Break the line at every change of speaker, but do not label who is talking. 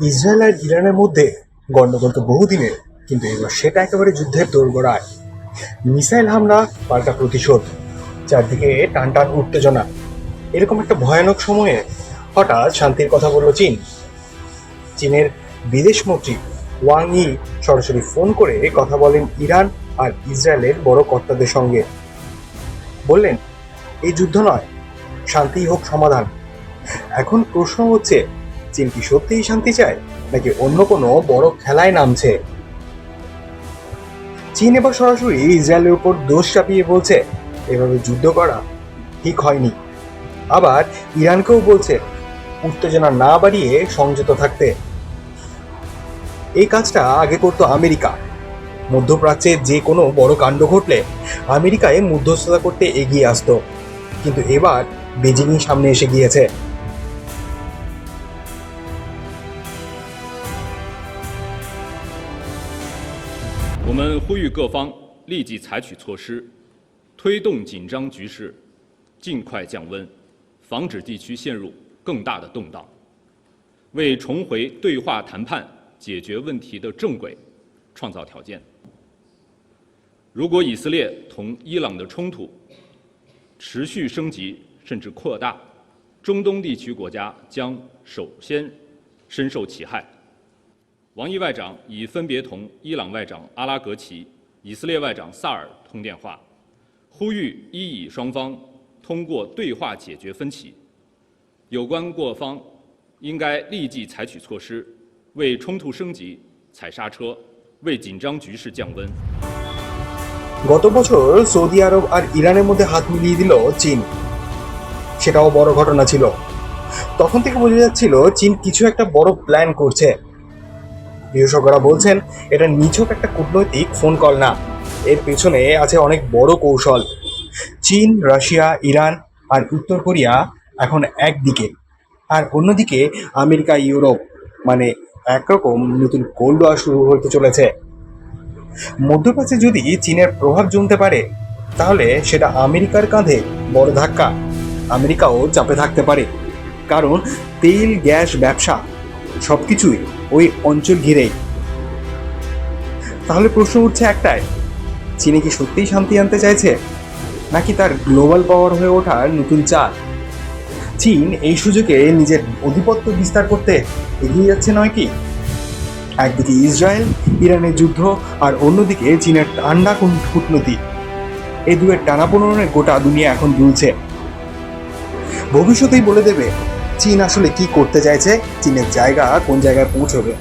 Israel আর ইরানের মধ্যে গণ্ডগোল তো বহুদিনের, কিন্তু এবার সেটা একেবারে যুদ্ধের দোরগোড়ায়। মিসাইল হামলা, পাল্টা প্রতিশোধ, চারদিকে টান টান উত্তেজনা। এরকম একটা ভয়ানক সময়ে হঠাৎ শান্তির কথা বলল চীন। চীনের বিদেশ মন্ত্রী ওয়াং ই সরাসরি ফোন করে কথা বলেন ইরান আর ইসরায়েলের বড় কর্তাদের সঙ্গে। বললেন, এই যুদ্ধ নয় শান্তি হোক সমাধান। এখন প্রশ্ন হচ্ছে চীন কি সত্যিই শান্তি চায়, নাকি অন্য কোনো বড় খেলায় নামছে? চীন এবার সরাসরি ইসরায়েলের উপর দোষ চাপিয়ে বলছে, এভাবে যুদ্ধ করা ঠিক হয়নি। আবার ইরানকেও বলছে, উত্তেজনা না বাড়িয়ে সংযত থাকতে। এই কাজটা আগে করতো আমেরিকা। মধ্যপ্রাচ্যে যে কোনো বড় কাণ্ড ঘটলে আমেরিকায় মধ্যস্থতা করতে এগিয়ে আসতো। কিন্তু এবার বেজিংই সামনে এসে গিয়েছে।
我们呼吁各方立即采取措施，推动紧张局势尽快降温，防止地区陷入更大的动荡，为重回对话谈判解决问题的正轨创造条件。如果以色列同伊朗的冲突持续升级甚至扩大，中东地区国家将首先深受其害。王毅外长已分别同伊朗外长阿拉格齐、以色列外长萨尔通电话，呼吁伊以双方通过对话解决分歧。有关各方应该立即采取措施，为冲突升级踩刹车，为紧张局势降温。
গত বছর সৌদি আরব আর ইরানের মধ্যে হাত মিলিয়ে দিল চীন সেটাও বড় ঘটনা ছিল তখন থেকে বোঝা যাচ্ছিল চীন কিছু একটা বড় প্ল্যান করছে বিশেষজ্ঞরা বলছেন, এটা নিছক একটা কূটনৈতিক ফোন কল না। এর পেছনে আছে অনেক বড় কৌশল। চীন, রাশিয়া, ইরান আর উত্তর কোরিয়া এখন একদিকে। আর অন্যদিকে আমেরিকা, ইউরোপ মানে একরকম নতুন কোল্ড ওয়ার শুরু হতে চলেছে। মধ্যপ্রাচ্যে যদি চীনের প্রভাব জমতে পারে, তাহলে সেটা আমেরিকার কাঁধে বড় ধাক্কা। আমেরিকাও চাপে থাকতে পারে। কারণ তেল, গ্যাস, ব্যবসা সব কিছুই ওই অঞ্চল ঘিরেই। তাহলে প্রশ্ন উঠছে একটাই, চীনে কি সত্যিই শান্তি আনতে চাইছে? নাকি তার গ্লোবাল পাওয়ার হয়ে ওঠার নতুন চাল চীন এই সুযোগে নিজের আধিপত্য বিস্তার করতে এগিয়ে যাচ্ছে নয় কি? একদিকে ইসরায়েল, ইরানের যুদ্ধ আর অন্যদিকে চীনের ঠান্ডা কূটনীতি। এই দুয়ের টানাপোড়নে গোটা দুনিয়া এখন দুলছে। ভবিষ্যতেই বলে দেবে চীন আসলে কি করতে চাইছে? চীনের জায়গা কোন জায়গায় পৌঁছবে?